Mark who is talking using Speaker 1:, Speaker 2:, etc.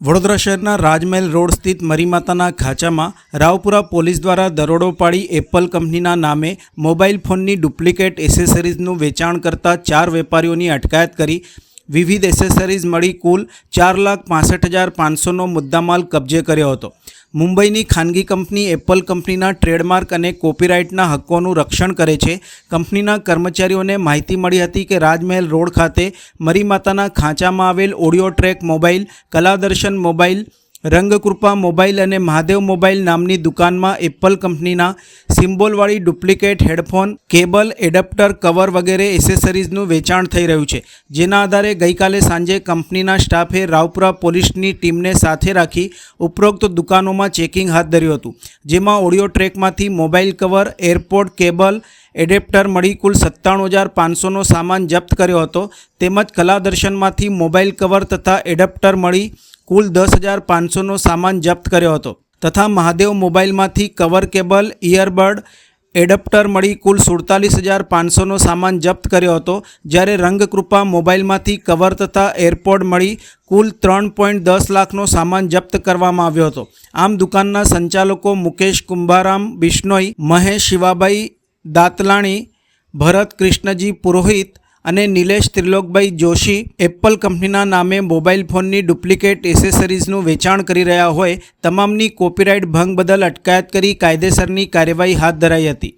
Speaker 1: વડોદરા શહેરના રાજમહેલ રોડ સ્થિત મરીમાતાના ખાંચામાં રાવપુરા પોલીસ દ્વારા દરોડો પાડી એપલ કંપનીના નામે મોબાઈલ ફોનની ડુપ્લિકેટ એસેસરીઝનું વેચાણ કરતા ચાર વેપારીઓની અટકાયત કરી. વિવિધ એસેસરીઝ મળી કુલ ચાર લાખ પાસઠ હજાર પાંચસોનો મુદ્દામાલ કબજે કર્યો હતો. મુંબઈની ખાનગી કંપની એપલ કંપનીના ટ્રેડમાર્ક અને કોપીરાઇટના હક્કોનું રક્ષણ કરે છે. કંપનીના કર્મચારીઓને માહિતી મળી હતી કે રાજમહેલ રોડ ખાતે મરીમાતાના ખાંચામાં આવેલ audio track mobile Kaladarshan mobile Rangkrupa mobile અને મહાદેવ મોબાઈલ નામની દુકાનમાં એપલ કંપનીના સિમ્બોલવાળી duplicate headphone, cable, adapter, cover વગેરે એસેસરીઝનું વેચાણ થઈ રહ્યું છે. જેના આધારે ગઈકાલે સાંજે કંપનીના સ્ટાફે રાવપુરા પોલીસની ટીમને સાથે રાખી ઉપરોક્ત દુકાનોમાં ચેકિંગ હાથ ધર્યું હતું. જેમાં audio ટ્રેકમાંથી mobile cover, airport, cable, adapter મળી કુલ સત્તાણું હજાર પાંચસોનો સામાન જપ્ત કર્યો હતો. તેમજ કલાદર્શનમાંથી મોબાઈલ કવર તથા એડેપ્ટર મળી કુલ દસ હજાર પાંચસોનો સામાન જપ્ત કર્યો હતો તથા મહાદેવ મોબાઈલમાંથી કવર કેબલ ઇયરબડ એડપ્ટર મળી કુલ સુડતાલીસ હજાર પાંચસોનો સામાન જપ્ત કર્યો હતો, જ્યારે રંગકૃપા મોબાઈલમાંથી કવર તથા એરપોર્ટ મળી કુલ ત્રણ પોઈન્ટ દસ લાખનો સામાન જપ્ત કરવામાં આવ્યો હતો. આમ દુકાનના સંચાલકો મુકેશ કુંભારામ, બિશ્નોઈ, મહેશ શિવાબાઈ, દાતલાણી, ભરત કૃષ્ણજી પુરોહિત અને નિલેશ ત્રિલોકભાઈ જોશી એપલ કંપનીના નામે મોબાઈલ ફોનની ડુપ્લિકેટ એસેસરીઝનું વેચાણ કરી રહ્યા હોય, તમામની કોપીરાઇટ ભંગ બદલ અટકાયત કરી કાયદેસરની કાર્યવાહી હાથ ધરાઈ હતી.